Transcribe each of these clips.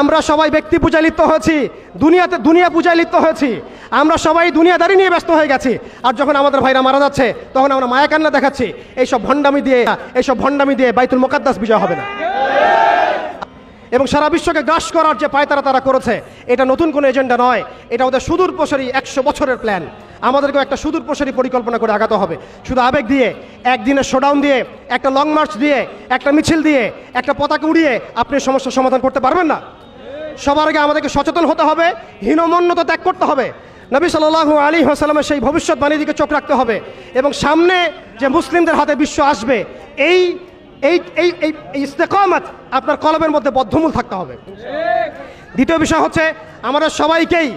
আমরা সবাই ব্যক্তি পূজায় লিপ্ত হয়েছি, দুনিয়াতে দুনিয়া পূজায় লিপ্ত হয়েছি। আমরা সবাই দুনিয়াদারি নিয়ে ব্যস্ত হয়ে গেছি। আর যখন আমাদের ভাইরা মারা যাচ্ছে, তখন আমরা মায়া কান্না দেখাচ্ছি, এইসব ভণ্ডামি দিয়ে, এইসব ভণ্ডামি দিয়ে বাইতুল মোকাদ্দাস বিজয় হবে না। এবং সারা বিশ্বকে গ্রাস করার যে পায়তারা তারা করেছে, এটা নতুন কোনো এজেন্ডা নয়, এটা ওদের সুদূর প্রসারী একশো বছরের প্ল্যান। আমাদেরকেও একটা সুদূর প্রসারী পরিকল্পনা করে আগাতে হবে। শুধু আবেগ দিয়ে, একদিনের শোডাউন দিয়ে, একটা লং মার্চ দিয়ে, একটা মিছিল দিয়ে, একটা পতাকা উড়িয়ে আপনি সমস্যার সমাধান করতে পারবেন না? সবার আগে আমাদেরকে সচেতন হতে হবে, হীনমন্যতা ত্যাগ করতে হবে। নবী সাল্লাল্লাহু আলী হাসালামের সেই ভবিষ্যৎবাণীর দিকে চোখ রাখতে হবে এবং সামনে যে মুসলিমদের হাতে বিশ্ব আসবে, এই এই এই এই এই ইস্তেকামাত আপনার কলমের মধ্যে বদ্ধমূল থাকতে হবে। দ্বিতীয় বিষয় হচ্ছে আমাদের সবাইকেই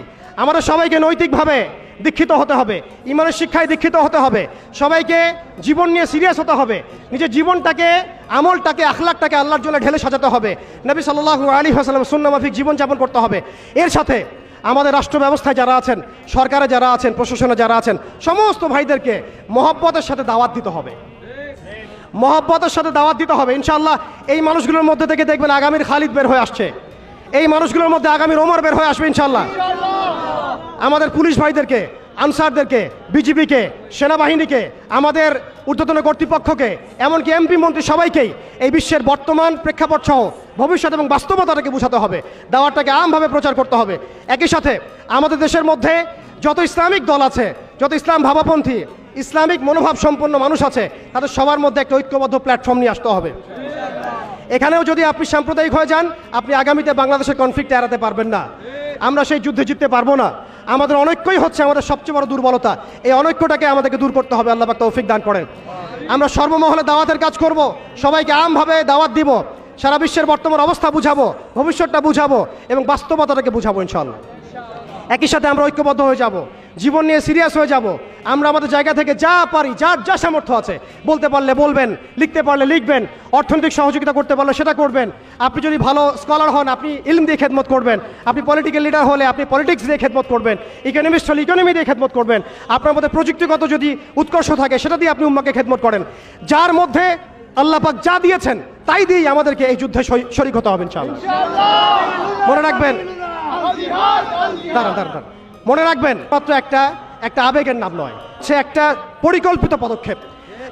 আমাদের সবাইকে নৈতিকভাবে দীক্ষিত হতে হবে। ইমানের শিক্ষায় দীক্ষিত হতে হবে। সবাইকে জীবন নিয়ে সিরিয়াস হতে হবে। নিজের জীবনটাকে, আমলটাকে, আখলাকটাকে আল্লাহর জন্য ঢেলে সাজাতে হবে। নবী সাল্লাল্লাহু আলী হাসালাম সুন্নামাফিক জীবনযাপন করতে হবে। এর সাথে আমাদের রাষ্ট্র ব্যবস্থায় যারা আছেন, সরকারে যারা আছেন, প্রশাসনে যারা আছেন, সমস্ত ভাইদেরকে মহব্বতের সাথে দাওয়াত দিতে হবে। মহব্বতের সাথে দাওয়াত দিতে হবে। ইনশাআল্লাহ এই মানুষগুলোর মধ্যে থেকে দেখবেন আগামীর খালিদ বের হয়ে আসছে। এই মানুষগুলোর মধ্যে আগামীর ওমর বের হয়ে আসবে ইনশাআল্লাহ। আমাদের পুলিশ ভাইদেরকে, আনসারদেরকে, বিজিবিকে, সেনাবাহিনীকে, আমাদের ঊর্ধ্বতন কর্তৃপক্ষকে, এমনকি এমপি, মন্ত্রী সবাইকেই এই বিশ্বের বর্তমান প্রেক্ষাপট সহ ভবিষ্যৎ এবং বাস্তবতাটাকে বোঝাতে হবে। দাওয়াতটাকে আমভাবে প্রচার করতে হবে। একই সাথে আমাদের দেশের মধ্যে যত ইসলামিক দল আছে, যত ইসলাম ভাবাপন্থী, ইসলামিক মনোভাব সম্পন্ন মানুষ আছে, তাদের সবার মধ্যে একটা ঐক্যবদ্ধ প্ল্যাটফর্ম নিয়ে আসতে হবে। এখানেও যদি আপনি সাম্প্রদায়িক হয়ে যান, আপনি আগামীতে বাংলাদেশের কনফ্লিক্ট এড়াতে পারবেন না। আমরা সেই যুদ্ধে জিততে পারব না। আমাদের অনৈক্যই হচ্ছে আমাদের সবচেয়ে বড় দুর্বলতা। এই অনৈক্যটাকে আমাদেরকে দূর করতে হবে, আল্লাহ পাক তৌফিক দান করেন। আমরা সর্বমহলে দাওয়াতের কাজ করব, সবাইকে আমভাবে দাওয়াত দিব, সারা বিশ্বের বর্তমান অবস্থা বুঝাবো, ভবিষ্যৎটা বুঝাবো এবং বাস্তবতাটাকে বুঝাবো ইনশাল্লাহ একই সাথে আমরা ঐক্যবদ্ধ হয়ে যাব, জীবন নিয়ে সিরিয়াস হয়ে যাব আমরা আমাদের জায়গা থেকে যা পারি, যার যা সামর্থ্য আছে, বলতে পারলে বলবেন, লিখতে পারলে লিখবেন, অর্থনৈতিক সহযোগিতা করতে পারলে সেটা করবেন। আপনি যদি ভালো স্কলার হন, আপনি ইলম দিয়ে খেদমত করবেন, আপনি পলিটিক্যাল লিডার হলে আপনি পলিটিক্স দিয়ে খেদমত করবেন ইকোনমিস্ট হলে ইকোনমি দিয়ে খেদমত করবেন, আপনার মধ্যে প্রযুক্তিগত যদি উৎকর্ষ থাকে, সেটা দিয়ে আপনি উম্মাকে খেদমত করেন। যার মধ্যে আল্লাহ পাক যা দিয়েছেন, তাই দিয়েই আমাদেরকে এই যুদ্ধে শরি- শরিক হতে হবে ইনশাআল্লাহ। মনে রাখবেন? দাঁড়ান দাঁড়ান দাঁড়ান। মনে রাখবেন? মাত্র একটা একটা আবেগের নাম নয়, সে একটা পরিকল্পিত পদক্ষেপ।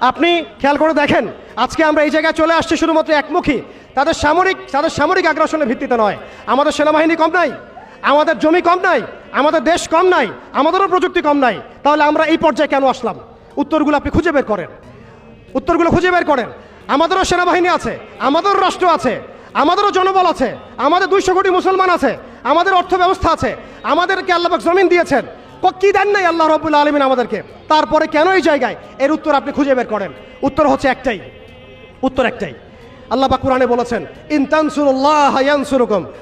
আপনি খেয়াল করে দেখেন, আজকে আমরা এই জায়গায় চলে আসছি শুধুমাত্র একমুখী। তাদের সামরিক তাদের সামরিক আগ্রাসনের ভিত্তিতে নয়। আমাদের সেনাবাহিনী কম নাই, আমাদের জমি কম নাই, আমাদের দেশ কম নাই, আমাদেরও প্রযুক্তি কম নাই। তাহলে আমরা এই পর্যায়ে কেন আসলাম? উত্তরগুলো আপনি খুঁজে বের করেন। উত্তরগুলো খুঁজে বের করেন। আমাদেরও সেনাবাহিনী আছে, আমাদেরও রাষ্ট্র আছে, আমাদেরও জনবল আছে, আমাদের দুইশো কোটি মুসলমান আছে, আমাদের অর্থ ব্যবস্থা আছে, আমাদেরকে আল্লাহবাক জমিন দিয়েছেন। ক- দেন নাই আল্লাহ রবুল্লা আলমিন আমাদেরকে। তারপরে কেন এই জায়গায়? এর উত্তর আপনি খুঁজে বের করেন। উত্তর হচ্ছে একটাই। উত্তর একটাই। আল্লাহ বা কোরআনে বলেছেন ইনতানসুরুল্লাহ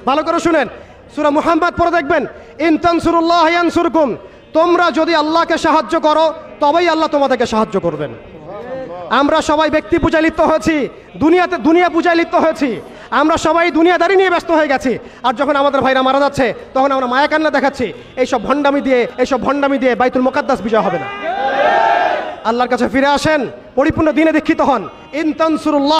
ভালো করে শুনেন। সূরা মুহাম্মদ পরে দেখবেন ইনতানসুরুল্লাহ ইয়ানসুরুকুম। তোমরা যদি আল্লাহকে সাহায্য করো, তবেই আল্লাহ তোমাদেরকে সাহায্য করবেন। আমরা সবাই ব্যক্তি পূজায় লিপ্ত হয়েছি, দুনিয়াতে দুনিয়া পূজায় লিপ্ত হয়েছি। আমরা সবাই দুনিয়াদারি নিয়ে ব্যস্ত হয়ে গেছি। আর যখন আমাদের ভাইরা মারা যাচ্ছে, তখন আমরা মায়াকান্না দেখাচ্ছি। এইসব ভণ্ডামি দিয়ে, এইসব ভণ্ডামি দিয়ে বাইতুল মোকাদ্দাস বিজয় হবে না। আল্লাহর কাছে ফিরে আসেন, পরিপূর্ণ দিনে দীক্ষিত হন। ইনতানসুরুল্লাহ